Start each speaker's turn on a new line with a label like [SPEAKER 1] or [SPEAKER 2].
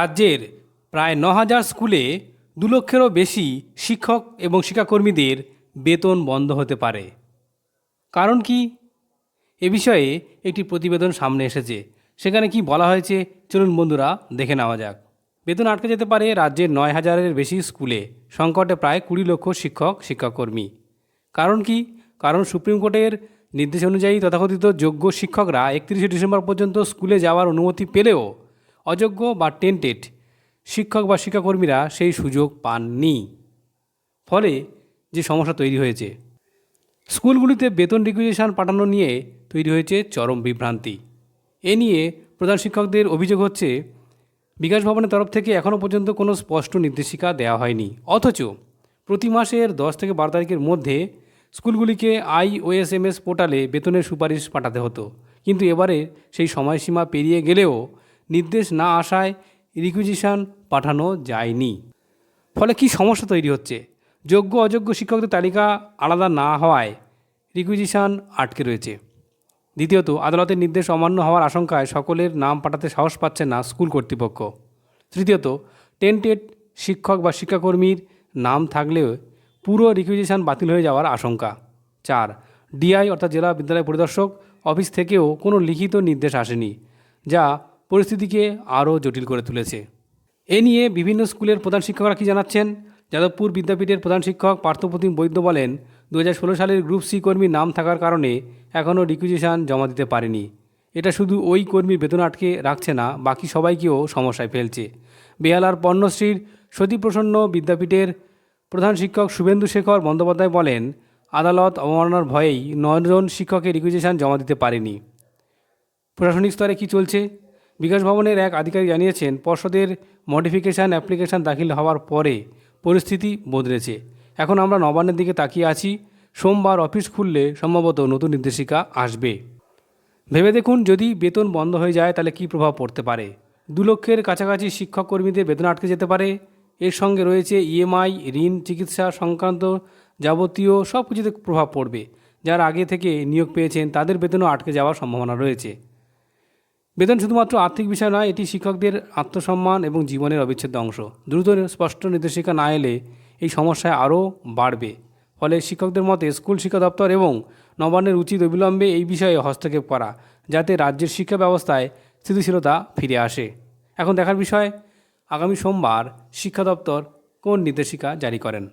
[SPEAKER 1] রাজ্যের প্রায় ন হাজার স্কুলে দু লক্ষেরও বেশি শিক্ষক এবং শিক্ষাকর্মীদের বেতন বন্ধ হতে পারে। কারণ কি? এ বিষয়ে একটি প্রতিবেদন সামনে এসেছে। সেখানে কি বলা হয়েছে? চলুন বন্ধুরা দেখে নেওয়া যাক। বেতন আটকে যেতে পারে রাজ্যের নয় হাজারের বেশি স্কুলে। সংকটে প্রায় কুড়ি লক্ষ শিক্ষক, শিক্ষাকর্মী। কারণ কি? কারণ সুপ্রিম কোর্টের নির্দেশ অনুযায়ী তথাকথিত যোগ্য শিক্ষকরা একত্রিশে ডিসেম্বর পর্যন্ত স্কুলে যাওয়ার অনুমতি পেলেও অযোগ্য বা টেন্টেড শিক্ষক বা শিক্ষাকর্মীরা সেই সুযোগ পাননি। ফলে যে সমস্যা তৈরি হয়েছে, স্কুলগুলিতে বেতন রিকুইজিশন পাঠানো নিয়ে তৈরি হয়েছে চরম বিভ্রান্তি। এ নিয়ে প্রধান শিক্ষকদের অভিযোগ হচ্ছে, বিকাশ ভবনের তরফ থেকে এখনও পর্যন্ত কোনো স্পষ্ট নির্দেশিকা দেওয়া হয়নি। অথচ প্রতি মাসের দশ থেকে বারো তারিখের মধ্যে স্কুলগুলিকে আইওএসএমএস পোর্টালে বেতনের সুপারিশ পাঠাতে হতো। কিন্তু এবারে সেই সময়সীমা পেরিয়ে গেলেও নির্দেশ না আসায় রিকুইজিশন পাঠানো যায়নি। ফলে কি সমস্যা তৈরি হচ্ছে? যোগ্য অযোগ্য শিক্ষকদের তালিকা আলাদা না হওয়ায় রিকুইজিশন আটকে রয়েছে। দ্বিতীয়ত, আদালতের নির্দেশ অমান্য হওয়ার আশঙ্কায় সকলের নাম পাঠাতে সাহস পাচ্ছে না স্কুল কর্তৃপক্ষ। তৃতীয়ত, টেন্টেড শিক্ষক বা শিক্ষাকর্মীর নাম থাকলেও পুরো রিকুইজিশন বাতিল হয়ে যাওয়ার আশঙ্কা। চার, ডিআই অর্থাৎ জেলা বিদ্যালয় পরিদর্শক অফিস থেকেও কোনো লিখিত নির্দেশ আসেনি, যা পরিস্থিতিকে আরও জটিল করে তুলেছে। এ নিয়ে বিভিন্ন স্কুলের প্রধান শিক্ষকরা কি জানাচ্ছেন? যাদবপুর বিদ্যাপীঠের প্রধান শিক্ষক পার্থপ্রতিম বৈদ্য বলেন দু হাজার ষোলো সালের গ্রুপ সি কর্মীর নাম থাকার কারণে এখনও রিকুইজিশন জমা দিতে পারেনি। এটা শুধু ওই কর্মীর বেতন আটকে রাখছে না, বাকি সবাইকেও সমস্যায় ফেলছে। বেহালার পণ্যশ্রীর সতীপ্রসন্ন বিদ্যাপীঠের প্রধান শিক্ষক শুভেন্দু শেখর বন্দ্যোপাধ্যায় বলেন, আদালত অবমাননার ভয়েই নয়জন শিক্ষকের রিকুইজিশন জমা দিতে পারেনি। প্রশাসনিক স্তরে কি চলছে? বিকাশ ভবনের এক আধিকারিক জানিয়েছেন, পর্ষদের মডিফিকেশান অ্যাপ্লিকেশান দাখিল হওয়ার পরে পরিস্থিতি বদলেছে। এখন আমরা নবান্নের দিকে তাকিয়ে আছি। সোমবার অফিস খুললে সম্ভবত নতুন নির্দেশিকা আসবে। ভেবে দেখুন, যদি বেতন বন্ধ হয়ে যায়, তাহলে কী প্রভাব পড়তে পারে? দু লক্ষের কাছাকাছি শিক্ষক কর্মীদের বেতন আটকে যেতে পারে। এর সঙ্গে রয়েছে ইএমআই, ঋণ, চিকিৎসা সংক্রান্ত যাবতীয় সব কিছুতে প্রভাব পড়বে। যারা আগে থেকে নিয়োগ পেয়েছেন, তাদের বেতনও আটকে যাওয়ার সম্ভাবনা রয়েছে। বেতন শুধুমাত্র আর্থিক বিষয় নয়, এটি শিক্ষকদের আত্মসম্মান এবং জীবনের অবিচ্ছেদ্য অংশ। দ্রুত স্পষ্ট নির্দেশিকা না এলে এই সমস্যায় আরও বাড়বে। ফলে শিক্ষকদের মতে স্কুল শিক্ষা দপ্তর এবং নবান্নের উচিত অবিলম্বে এই বিষয়ে হস্তক্ষেপ করা, যাতে রাজ্যের শিক্ষা ব্যবস্থায় স্থিতিশীলতা ফিরে আসে। এখন দেখার বিষয়, আগামী সোমবার শিক্ষা দপ্তর কোন নির্দেশিকা জারি করেন?